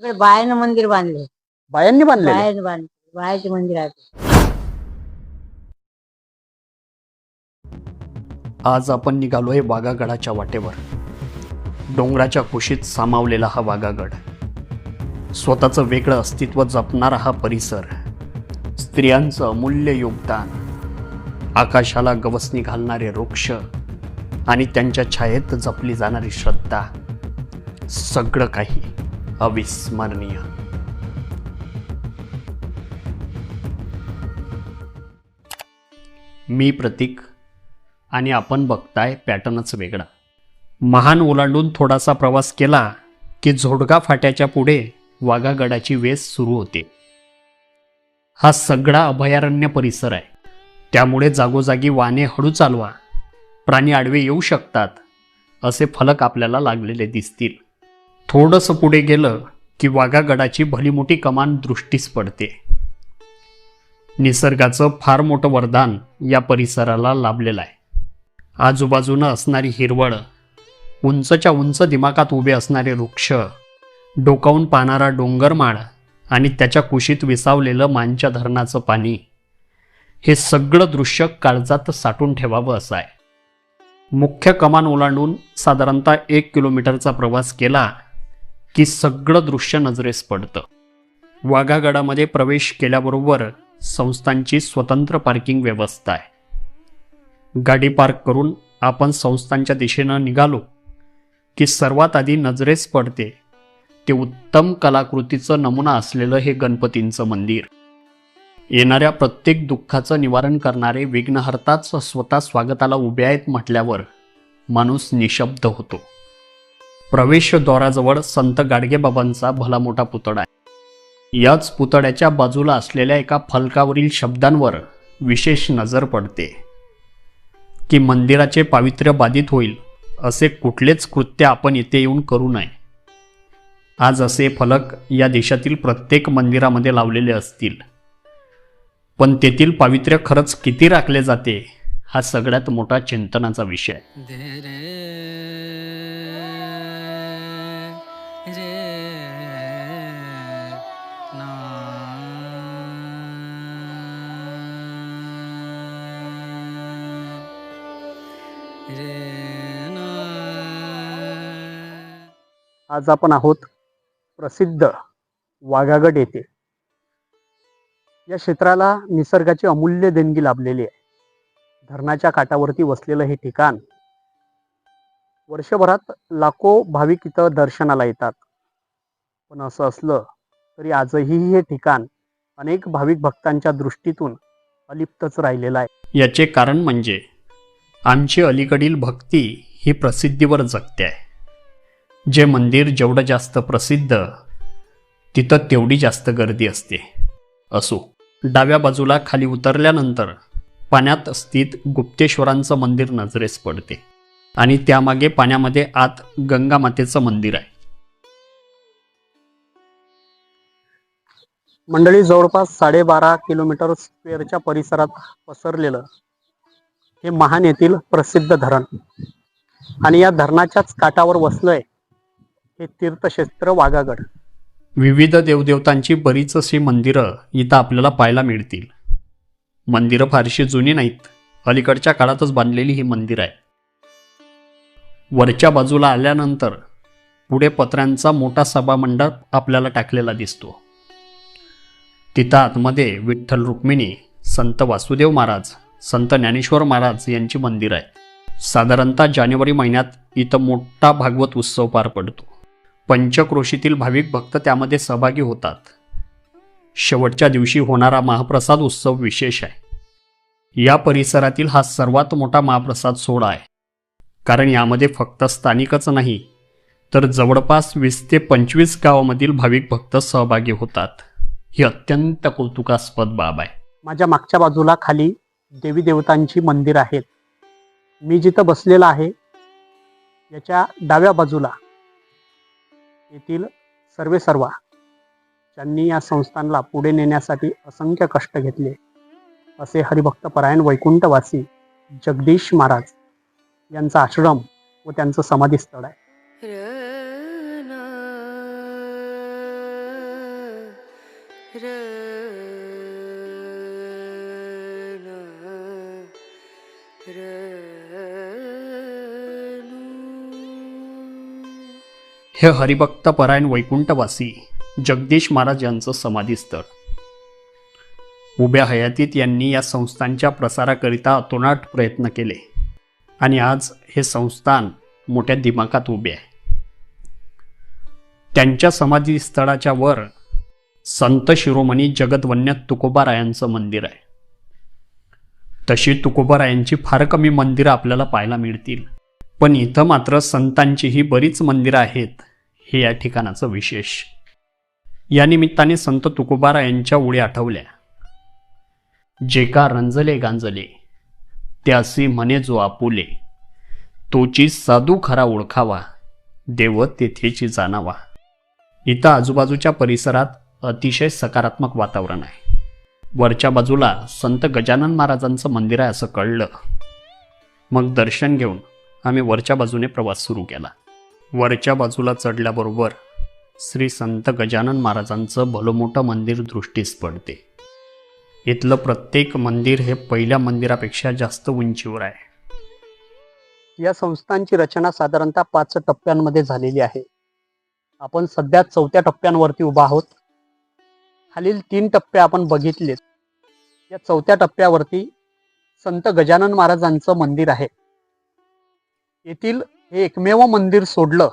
तिकडे बायानं मंदिर बांधले. बायांनी बांधले बायानं बांधले बायाचे मंदिर आहे आज आपण निघालोय वाघागडाच्या वाटेवर. डोंगराच्या कुशीत सामावलेला हा वाघागड. स्वतःचं वेगळं अस्तित्व जपणारा हा परिसर. स्त्रियांचं अमूल्य योगदान. आकाशाला गवसणी घालणारे वृक्ष आणि त्यांच्या छायेत जपली जाणारी श्रद्धा. सगळं काही. अविस्मरणीय. मी प्रतीक आणि आपण बघताय पॅटर्नच वेगळा. महान ओलांडून थोडासा प्रवास केला की झोडगा फाट्याच्या पुढे वाघागडाची वेस सुरू होते. हा सगळा अभयारण्य परिसर आहे. त्यामुळे जागोजागी वाने हळू चालवा. प्राणी आडवे येऊ शकतात असे फलक आपल्याला लागलेले दिसतील. थोडंसं पुढे गेलं की वाघागडाची भलीमोठी कमान दृष्टीस पडते. निसर्गाचं फार मोठं वरदान या परिसराला लाभलेलं आहे. आजूबाजूनं असणारी हिरवळ उंचच्या उंच दिमागात उभे असणारे वृक्ष डोकावून पाहणारा डोंगरमाळ आणि त्याच्या कुशीत विसावलेलं मांच्या धरणाचं पाणी हे सगळं दृश्य काळजात साठून ठेवावं असं आहे. मुख्य कमान ओलांडून साधारणतः एक किलोमीटरचा प्रवास केला की सगळं दृश्य नजरेस पडतं. वाघागडामध्ये प्रवेश केल्याबरोबर संस्थांची स्वतंत्र पार्किंग व्यवस्था आहे. गाडी पार्क करून आपण संस्थांच्या दिशेनं निघालो की सर्वात आधी नजरेस पडते ते उत्तम कलाकृतीचं नमुना असलेलं हे गणपतींचं मंदिर. येणाऱ्या प्रत्येक दुःखाचं निवारण करणारे विघ्नहर्ताच स्वतः स्वागताला उभे आहेत म्हटल्यावर माणूस निशब्द होतो. प्रवेशद्वाराजवळ संत गाडगेबाबांचा भला मोठा पुतळा आहे. याच पुतळ्याच्या बाजूला असलेल्या एका फलकावरील शब्दांवर विशेष नजर पडते. की मंदिराचे पावित्र्य बाधित होईल असे कुठलेच कृत्य आपण इथे येऊन करू नये. आज असे फलक या देशातील प्रत्येक मंदिरामध्ये लावलेले असतील. पण तेथील पावित्र्य खरंच किती राखले जाते हा सगळ्यात मोठा चिंतनाचा विषय आज आपण आहोत प्रसिद्ध वाघागड येथे. या क्षेत्राला निसर्गाची अमूल्य देणगी लाभलेली आहे. धरणाच्या काठावरती वसलेलं हे ठिकाण वर्षभरात लाखो भाविक इथं दर्शनाला येतात. पण असं असलं तरी आजही हे ठिकाण अनेक भाविक भक्तांच्या दृष्टीतून अलिप्तच राहिलेलं आहे. याचे कारण म्हणजे आमची अलीकडील भक्ती ही प्रसिद्धीवर जगते. आहे जे मंदिर जेवढं जास्त प्रसिद्ध तिथं तेवढी जास्त गर्दी असते. असो डाव्या बाजूला खाली उतरल्यानंतर पाण्यात स्थित गुप्तेश्वरांचं मंदिर नजरेस पडते आणि त्यामागे पाण्यामध्ये आत गंगामातेचं मंदिर आहे. मंडळी जवळपास साडेबारा किलोमीटर स्क्वेअरच्या परिसरात पसरलेलं हे महान येथील प्रसिद्ध धरण. आणि या धरणाच्याच काठावर वसलंय हे तीर्थक्षेत्र वाघागड. विविध देवदेवतांची बरीच अशी मंदिरं इथं आपल्याला पाहायला मिळतील. मंदिरं फारशी जुनी नाहीत. अलीकडच्या काळातच बांधलेली ही मंदिर आहे वरच्या बाजूला आल्यानंतर पुढे पत्र्यांचा मोठा सभामंडप आपल्याला टाकलेला दिसतो. तिथं आतमध्ये विठ्ठल रुक्मिणी संत वासुदेव महाराज संत ज्ञानेश्वर महाराज यांचे मंदिर आहे. साधारणतः जानेवारी महिन्यात इथं मोठा भागवत उत्सव पार पडतो. पंचक्रोशीतील भाविक भक्त त्यामध्ये सहभागी होतात. शेवटच्या दिवशी होणारा महाप्रसाद उत्सव विशेष आहे. या परिसरातील हा सर्वात मोठा महाप्रसाद सोहळा आहे. कारण यामध्ये फक्त स्थानिकच नाही तर जवळपास वीस ते पंचवीस गावामधील भाविक भक्त सहभागी होतात. ही अत्यंत कौतुकास्पद बाब आहे. माझ्या मागच्या बाजूला खाली देवी देवतांची मंदिर आहेत. मी जिथं बसलेला आहे याच्या डाव्या बाजूला येथील सर्वे सर्वा ज्यांनी या संस्थांना पुढे नेण्यासाठी असंख्य कष्ट घेतले असे हरिभक्त परायण वैकुंठवासी जगदीश महाराज यांचा आश्रम व त्यांचं समाधीस्थळ आहे. रे हे हरिभक्त परायण वैकुंठवासी जगदीश महाराज यांचं समाधीस्थळ. उभ्या हयातीत यांनी या संस्थांच्या प्रसाराकरिता अतोनाट प्रयत्न केले आणि आज हे संस्थान मोठ्या दिमाखात उभे आहे. त्यांच्या समाधीस्थळाच्या वर संत शिरोमणी जगदवन्य तुकोबारायांचं मंदिर आहे. तशी तुकोबारायांची फार कमी मंदिरं आपल्याला पाहायला मिळतील. पण इथं मात्र संतांचीही बरीच मंदिरं आहेत हे या ठिकाणाचं विशेष. या निमित्ताने संत तुकोबारायांच्या उड्या आठवल्या. जे का रंजले गांजले त्यासी म्हणे जो आपुले तोची साधू खरा ओळखावा देव तेथेची जाणावा. इथं आजूबाजूच्या परिसरात अतिशय सकारात्मक वातावरण आहे. वरच्या बाजूला संत गजानन महाराजांचं मंदिर आहे असं कळलं. मग दर्शन घेऊन आम्ही वरच्या बाजूने प्रवास सुरू केला. वरच्या बाजूला चढल्याबरोबर श्री संत गजानन महाराजांचं भलं मंदिर दृष्टीस पडते. इथलं प्रत्येक मंदिर हे पहिल्या मंदिरापेक्षा जास्त उंचीवर आहे. या संस्थांची रचना साधारणतः पाच टप्प्यांमध्ये झालेली आहे. आपण सध्या चौथ्या टप्प्यांवरती उभा आहोत. खालील तीन टप्पे आपण बघितलेत. या चौथ्या टप्प्यावरती संत गजानन महाराजांचं मंदिर आहे. येथील हे एकमेव मंदिर सोडलं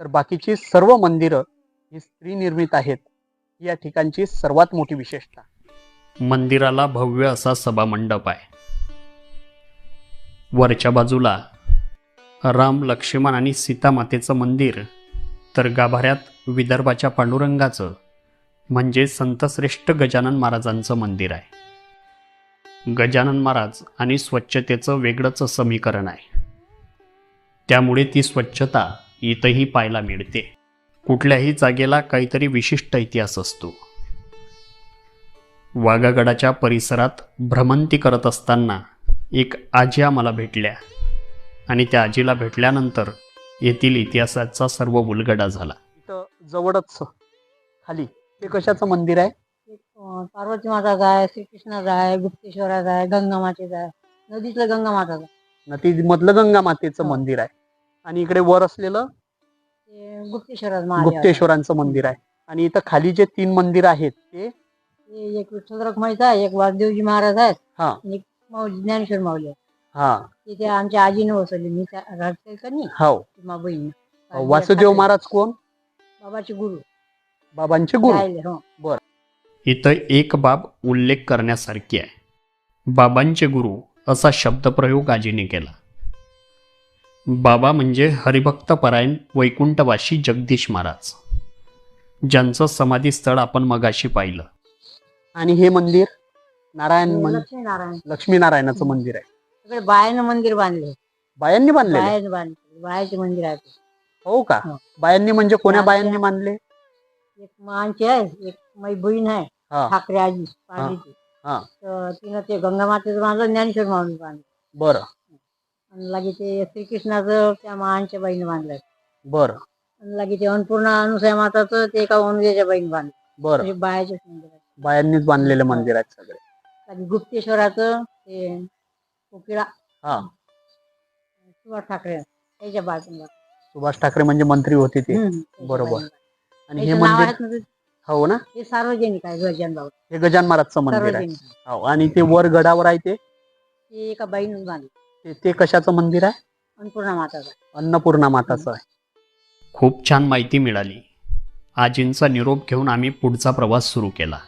तर बाकीची सर्व मंदिरं ही स्त्री निर्मित आहेत. या ठिकाणची सर्वात मोठी विशेषता. मंदिराला भव्य असा सभामंडप आहे. वरच्या बाजूला राम लक्ष्मण आणि सीतामातेचं मंदिर तर गाभाऱ्यात विदर्भाच्या पांडुरंगाचं म्हणजे संतश्रेष्ठ गजानन महाराजांचं मंदिर आहे. गजानन महाराज आणि स्वच्छतेचं वेगळंच समीकरण आहे. त्यामुळे ती स्वच्छता इथंही पाहायला मिळते. कुठल्याही जागेला काहीतरी विशिष्ट इतिहास असतो. वाघागडाच्या परिसरात भ्रमंती करत असताना एक आजी आम्हाला भेटल्या आणि त्या आजीला भेटल्यानंतर येथील इतिहासाचा सर्व उलगडा झाला. इथं जवळच खाली. ते कशाचं मंदिर आहे? पार्वती माताचा आहे श्रीकृष्णाचा आहे गुप्तेश्वराचा आहे गंगा मातेचा आहे नदीतलं गंगा माताचा नदी मधलं गंगा मातेचं हो. मंदिर आहे. आणि इकडे वर असलेलं ते गुप्तेश्वराचं महादेव. गुप्तेश्वरांचं मंदिर आहे. आणि इथं खाली जे तीन मंदिर आहेत ते? ते एक विठ्ठल रखमाईचा आहे एक वासुदेवजी महाराज आहेत हा. आणि एक माऊली ज्ञानेश्वर माऊली आहे हा. ते त्या आमच्या आजीने बसवली मी त्या राहते का नाही हो. बहीण वासुदेव महाराज कोण? बाबाचे गुरु. बाबांचे गुरु. राहिले हो. इथं एक बाब उल्लेख करण्यासारखी आहे. बाबांचे गुरु असा शब्दप्रयोग आजीने केला. बाबा म्हणजे हरिभक्त परायण वैकुंठवासी जगदीश महाराज. ज्यांचं समाधीस्थळ आपण मगाशी पाहिलं. आणि हे मंदिर नारायण मंदिर. लक्ष्मी नारायण लक्ष्मीनारायणाचं मंदिर आहे. सगळे बायानं मंदिर बांधले. बायांनी बांधले. बायाचे मंदिर आहे ते. हो का? हो. बायांनी म्हणजे कोण्या बाया- बायांनी बांधले? एक मानची आहे एक माझी बहीण आहे हा. ठाकरे आजी पांडीची हा. तर तिनं ते गंगा मातेचं बांधलं ज्ञानेश्वर माऊली बांधलं बरं. आणि लागे ते श्रीकृष्णाचं त्या महानच्या बाईने बांधलंय. बरं. आणि लागे ते अन्नपूर्णा अनुसया माताचं ते एका अनुजाच्या बाईने बांधलं बरं. म्हणजे आहे बायांनीच बांधलेले मंदिर आहेत सगळे. लागे गुप्तेश्वराचं ते कोकिळा. हा. सुभाष ठाकरे त्याच्या बाजूला. सुभाष ठाकरे म्हणजे मंत्री होते ते. हम्म, त्याच्या बरोबर. बाईने. आणि हे त्याचं नाव मंदिर आहेत ना ते- हो ना? हे सार्वजनिक आहे गजान बाबा हे गजान महाराजचं मंदिर आहे. सार्वजनिक हो आणि ते वर गडावर आहे ते? ते एका बाईनं बांधलं. ते- ते कशाचं मंदिर आहे? अन्नपूर्णा माताचं अन्नपूर्णा माताचं आहे. खूप छान माहिती मिळाली. आजींचा निरोप घेऊन आम्ही पुढचा प्रवास सुरू केला.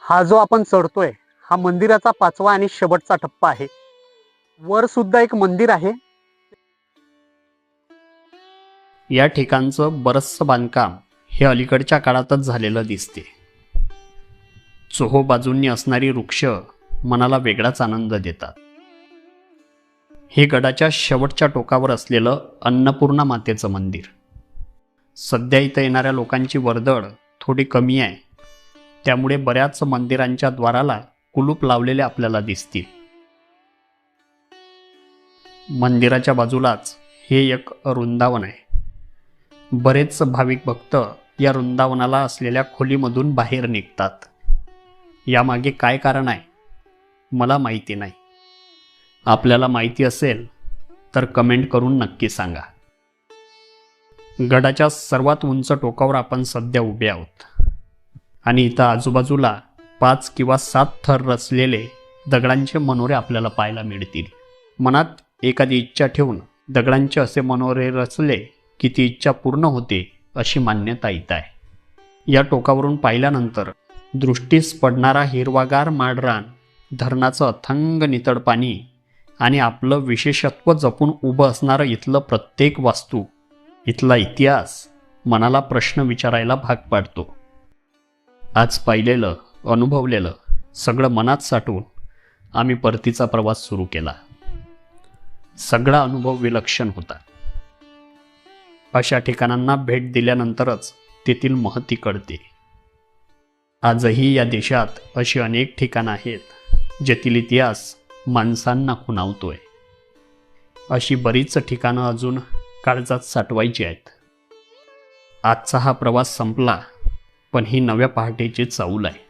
हा जो आपण चढतोय हा मंदिराचा पाचवा आणि शेवटचा टप्पा आहे. वर सुद्धा एक मंदिर आहे. या ठिकाणचं बरचसं बांधकाम हे अलीकडच्या काळातच झालेलं दिसते. चोहो बाजूंनी असणारी वृक्ष मनाला वेगळाच आनंद देतात. हे गडाच्या शेवटच्या टोकावर असलेलं अन्नपूर्णा मातेचं मंदिर. सध्या इथं येणाऱ्या लोकांची वर्दळ थोडी कमी आहे. त्यामुळे बऱ्याच मंदिरांच्या द्वाराला कुलूप लावलेले आपल्याला दिसतील. मंदिराच्या बाजूलाच हे एक वृंदावन आहे. बरेच भाविक भक्त या वृंदावनाला असलेल्या खोलीमधून बाहेर निघतात. यामागे काय कारण आहे? मला माहिती नाही. आपल्याला माहिती असेल तर कमेंट करून नक्की सांगा. गडाच्या सर्वात उंच टोकावर आपण सध्या उभे आहोत. आणि इथं आजूबाजूला पाच किंवा सात थर रचलेले दगडांचे मनोरे आपल्याला पाहायला मिळतील. मनात एखादी इच्छा ठेवून दगडांचे असे मनोरे रचले की ती इच्छा पूर्ण होते अशी मान्यता इथं आहे. या टोकावरून पाहिल्यानंतर दृष्टीस पडणारा हिरवागार माडरान धरणाचं अथंग नितळ पाणी आणि आपलं विशेषत्व जपून उभं असणारं इथलं प्रत्येक वास्तू इथला इतिहास मनाला प्रश्न विचारायला भाग पाडतो. आज पाहिलेलं अनुभवलेलं सगळं मनात साठवून आम्ही परतीचा प्रवास सुरू केला. सगळा अनुभव विलक्षण होता. अशा ठिकाणांना भेट दिल्यानंतरच तेथील महती कळते आजही या देशात अशी अनेक ठिकाणं आहेत जेथील इतिहास माणसांना खुणावतोय. अशी बरीच ठिकाणं अजून काळजात साठवायची आहेत. आजचा हा प्रवास संपला पण ही नव्या पहाटेची चाऊल आहे.